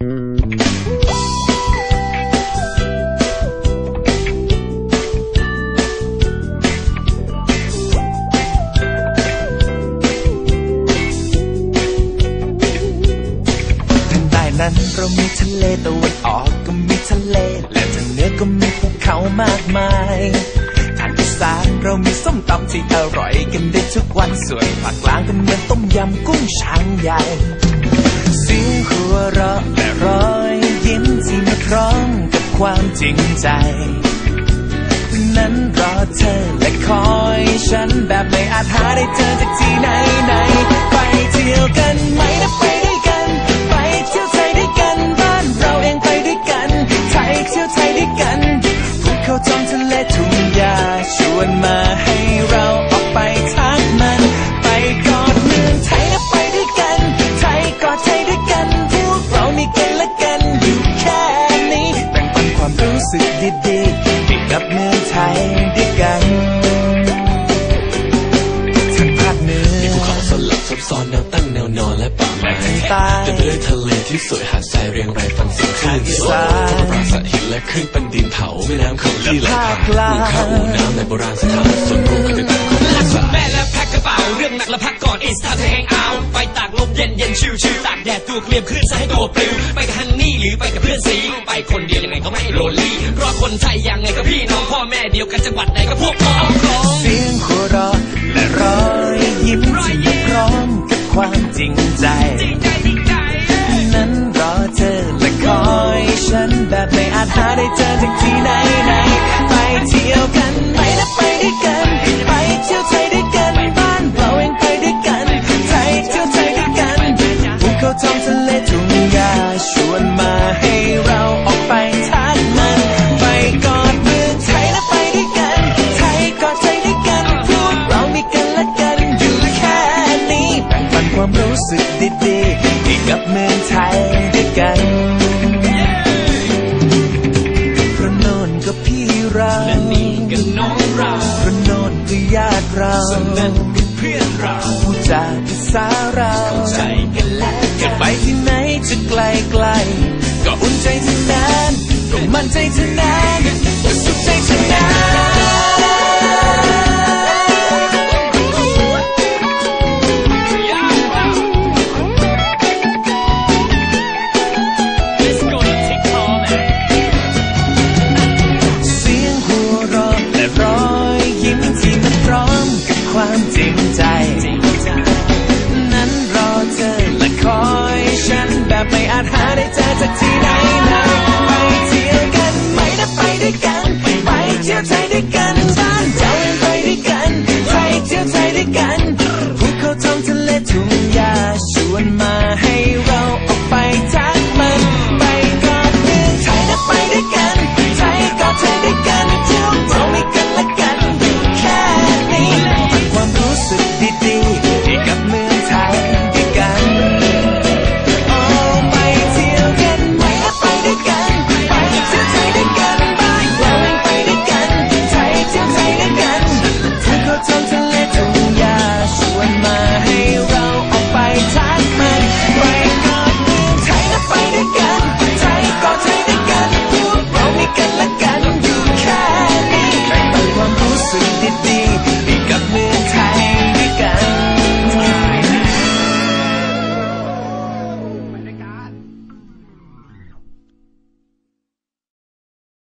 ทางใต้นั้นเรามีทะเลตะวันออกก็มีทะเล และทางเหนือก็มีภูเขามากมายทางอีสานเรามีส้มตำที่อร่อยกันได้ทุกวันส่วนภาคกลางก็เหมือนต้มยำกุ้งช้างใหญ่ หัวเราะและรอยยิ้มที่มาพร้อมกับความจริงใจนั้นรอเธอและคอยฉันแบบไม่อาจหาได้เจอจากที่ไหนไหน แต่ไม้ทางใต้เต็มไปด้วยทะเลที่สวยหาดทรายเรียงรายฟังเสียงคลื่นสสานดปราสาทหินและคลื่นเป็นดินเผาแม่น้ำเขาที่ไหลผ่านภาคกลางอู่ข้าวอู่น้ำในโบราณสถานส่วนรวมกันต่างของภาษาแม่และแพ็คกระเป๋าเรื่องหนักและพักก่อน it's time to hang out ไปตากลมเย็นเย็นชิวชิวตากแดดตัวเคลียมคลื่นซะให้ตัวปลิวไปกับฮันนี่หรือไปกับเพื่อนสีไปคนเดียวยังไงก็ไม่โรลลี่เพราะคนไทยยังไงก็พี่น้องพ่อแม่เดียวกันจังหวัดไหนก็พวกพ้องของเสียงหัวเราะและรอยยิ้ม ที่มา ญาติเราส่วนนั้นก็เพื่อนเราผู้จาภาษาเราใจกันและกัจะนไปที่ไหนจะไกลไกลๆก็อุ่นใจทั้งนั้นก็มั่นใจทั้งนั้นก็สุขใจทั้งนั้น